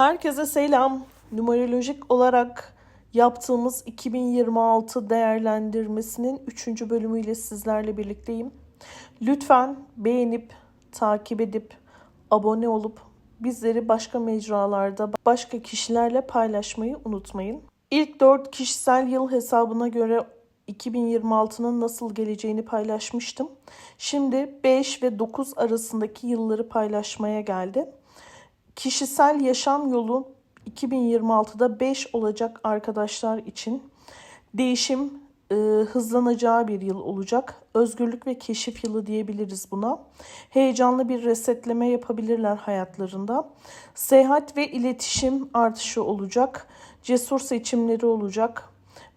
Herkese selam. Numerolojik olarak yaptığımız 2026 değerlendirmesinin 3. bölümüyle sizlerle birlikteyim. Lütfen beğenip, takip edip, abone olup bizleri başka mecralarda, başka kişilerle paylaşmayı unutmayın. İlk 4 kişisel yıl hesabına göre 2026'nın nasıl geleceğini paylaşmıştım. Şimdi 5 ve 9 arasındaki yılları paylaşmaya geldi. Kişisel yaşam yolu 2026'da 5 olacak arkadaşlar için. Değişim e, hızlanacağı bir yıl olacak. Özgürlük ve keşif yılı diyebiliriz buna. Heyecanlı bir resetleme yapabilirler hayatlarında. Seyahat ve iletişim artışı olacak. Cesur seçimleri olacak.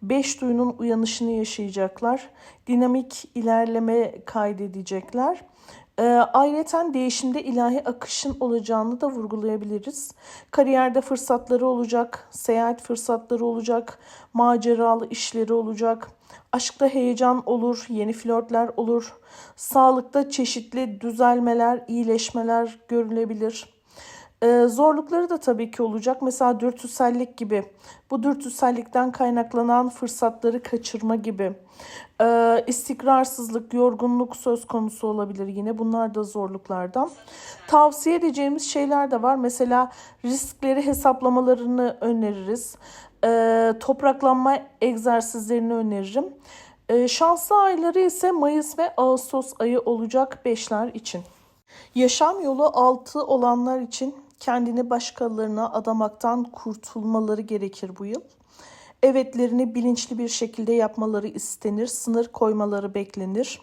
Beş duyunun uyanışını yaşayacaklar. Dinamik ilerleme kaydedecekler. E, ayrıca değişimde ilahi akışın olacağını da vurgulayabiliriz. Kariyerde fırsatları olacak, seyahat fırsatları olacak, maceralı işleri olacak, aşkta heyecan olur, yeni flörtler olur, sağlıkta çeşitli düzelmeler, iyileşmeler görülebilir. Ee, zorlukları da tabii ki olacak. Mesela dürtüsellik gibi. Bu dürtüsellikten kaynaklanan fırsatları kaçırma gibi. Ee, istikrarsızlık, yorgunluk söz konusu olabilir yine. Bunlar da zorluklardan. Tavsiye edeceğimiz şeyler de var. Mesela riskleri hesaplamalarını öneririz. Ee, topraklanma egzersizlerini öneririm. Ee, şanslı ayları ise Mayıs ve Ağustos ayı olacak beşler için. Yaşam yolu altı olanlar için kendini başkalarına adamaktan kurtulmaları gerekir bu yıl. Evetlerini bilinçli bir şekilde yapmaları istenir, sınır koymaları beklenir.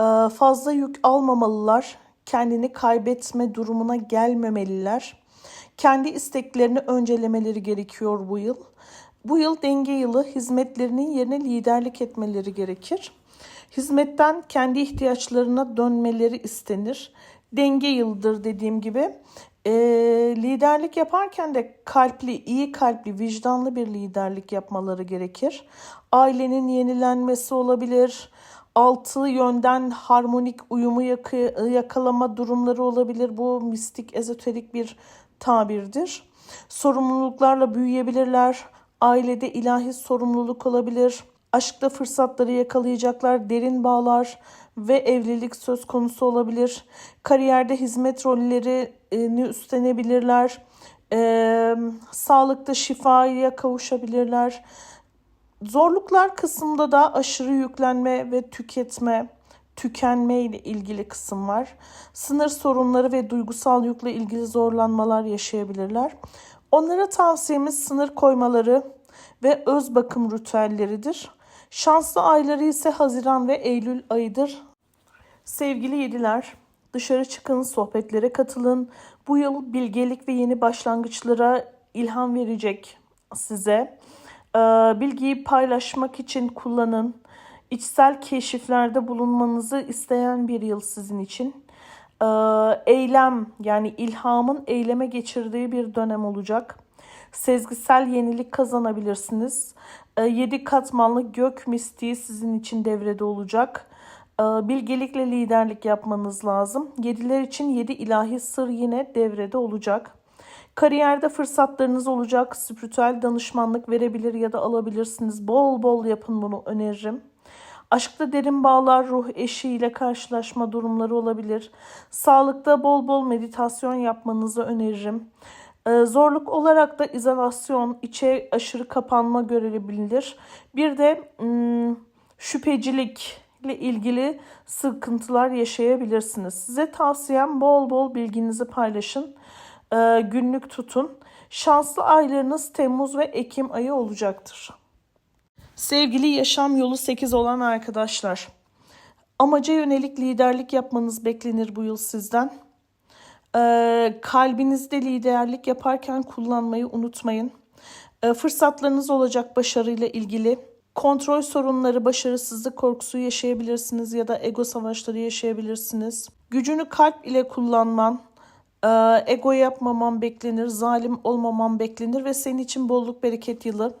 Ee, fazla yük almamalılar, kendini kaybetme durumuna gelmemeliler. Kendi isteklerini öncelemeleri gerekiyor bu yıl. Bu yıl denge yılı hizmetlerinin yerine liderlik etmeleri gerekir. Hizmetten kendi ihtiyaçlarına dönmeleri istenir. Denge yıldır dediğim gibi. E, liderlik yaparken de kalpli, iyi kalpli, vicdanlı bir liderlik yapmaları gerekir. Ailenin yenilenmesi olabilir. Altı yönden harmonik uyumu yakı- yakalama durumları olabilir. Bu mistik, ezoterik bir tabirdir. Sorumluluklarla büyüyebilirler. Ailede ilahi sorumluluk olabilir. Aşkta fırsatları yakalayacaklar, derin bağlar ve evlilik söz konusu olabilir. Kariyerde hizmet rollerini üstlenebilirler. Ee, sağlıkta şifaya kavuşabilirler. Zorluklar kısmında da aşırı yüklenme ve tüketme, tükenme ile ilgili kısım var. Sınır sorunları ve duygusal yükle ilgili zorlanmalar yaşayabilirler. Onlara tavsiyemiz sınır koymaları ve öz bakım ritüelleridir. Şanslı ayları ise Haziran ve Eylül ayıdır. Sevgili yediler, dışarı çıkın, sohbetlere katılın. Bu yıl bilgelik ve yeni başlangıçlara ilham verecek size. Ee, bilgiyi paylaşmak için kullanın. İçsel keşiflerde bulunmanızı isteyen bir yıl sizin için. Ee, eylem yani ilhamın eyleme geçirdiği bir dönem olacak. Sezgisel yenilik kazanabilirsiniz. Ee, yedi katmanlı gök mistiği sizin için devrede olacak. Ee, bilgelikle liderlik yapmanız lazım. Yediler için yedi ilahi sır yine devrede olacak. Kariyerde fırsatlarınız olacak. Spiritüel danışmanlık verebilir ya da alabilirsiniz. Bol bol yapın bunu öneririm. Aşkta derin bağlar, ruh eşiyle karşılaşma durumları olabilir. Sağlıkta bol bol meditasyon yapmanızı öneririm. Ee, zorluk olarak da izolasyon, içe aşırı kapanma görebilir. Bir de hmm, şüphecilikle ilgili sıkıntılar yaşayabilirsiniz. Size tavsiyem bol bol bilginizi paylaşın. Ee, günlük tutun. Şanslı aylarınız Temmuz ve Ekim ayı olacaktır. Sevgili yaşam yolu 8 olan arkadaşlar. Amaca yönelik liderlik yapmanız beklenir bu yıl sizden. Ee, kalbinizde liderlik yaparken kullanmayı unutmayın. Ee, fırsatlarınız olacak başarıyla ilgili. Kontrol sorunları, başarısızlık korkusu yaşayabilirsiniz ya da ego savaşları yaşayabilirsiniz. Gücünü kalp ile kullanman, e, ego yapmaman beklenir, zalim olmaman beklenir ve senin için bolluk bereket yılı.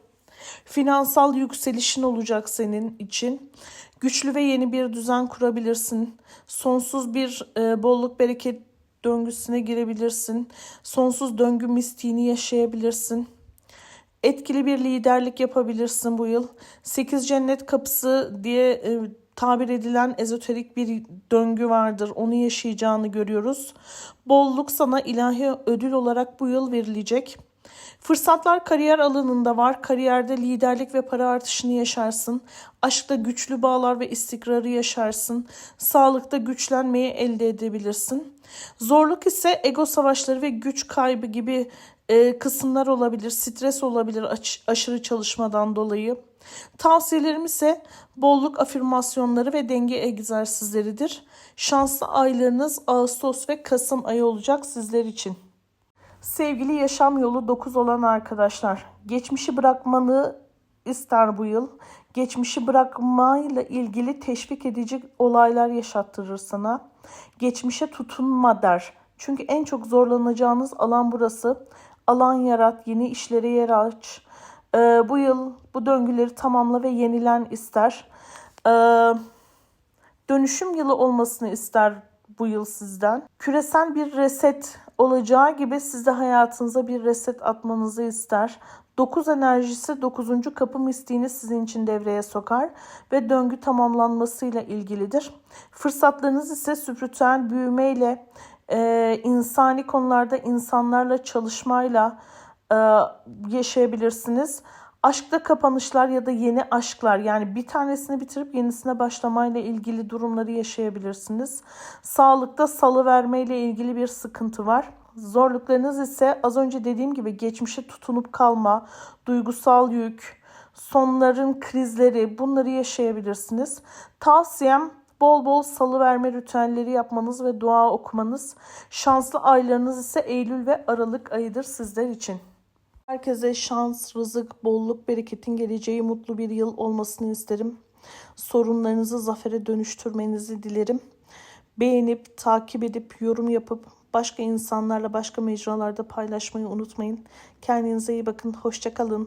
Finansal yükselişin olacak senin için. Güçlü ve yeni bir düzen kurabilirsin. Sonsuz bir e, bolluk bereket döngüsüne girebilirsin. Sonsuz döngü mistiğini yaşayabilirsin. Etkili bir liderlik yapabilirsin bu yıl. Sekiz cennet kapısı diye e, tabir edilen ezoterik bir döngü vardır. Onu yaşayacağını görüyoruz. Bolluk sana ilahi ödül olarak bu yıl verilecek. Fırsatlar kariyer alanında var. Kariyerde liderlik ve para artışını yaşarsın. Aşkta güçlü bağlar ve istikrarı yaşarsın. Sağlıkta güçlenmeyi elde edebilirsin. Zorluk ise ego savaşları ve güç kaybı gibi e, kısımlar olabilir. Stres olabilir aç- aşırı çalışmadan dolayı. Tavsiyelerim ise bolluk afirmasyonları ve denge egzersizleridir. Şanslı aylarınız Ağustos ve Kasım ayı olacak sizler için. Sevgili yaşam yolu 9 olan arkadaşlar, geçmişi bırakmanı ister bu yıl. Geçmişi bırakmayla ilgili teşvik edici olaylar yaşattırır sana. Geçmişe tutunma der. Çünkü en çok zorlanacağınız alan burası. Alan yarat, yeni işlere yer aç. Ee, bu yıl bu döngüleri tamamla ve yenilen ister. Ee, dönüşüm yılı olmasını ister bu yıl sizden. Küresel bir reset olacağı gibi siz de hayatınıza bir reset atmanızı ister. 9 enerjisi 9. kapı mistiğini sizin için devreye sokar ve döngü tamamlanmasıyla ilgilidir. Fırsatlarınız ise spiritüel büyümeyle, e, insani konularda insanlarla çalışmayla e, yaşayabilirsiniz. Aşkta kapanışlar ya da yeni aşklar yani bir tanesini bitirip yenisine başlamayla ilgili durumları yaşayabilirsiniz. Sağlıkta salı vermeyle ilgili bir sıkıntı var. Zorluklarınız ise az önce dediğim gibi geçmişe tutunup kalma, duygusal yük, sonların krizleri bunları yaşayabilirsiniz. Tavsiyem bol bol salı verme ritüelleri yapmanız ve dua okumanız. Şanslı aylarınız ise Eylül ve Aralık ayıdır sizler için. Herkese şans, rızık, bolluk, bereketin geleceği mutlu bir yıl olmasını isterim. Sorunlarınızı zafere dönüştürmenizi dilerim. Beğenip, takip edip, yorum yapıp başka insanlarla başka mecralarda paylaşmayı unutmayın. Kendinize iyi bakın. Hoşça kalın.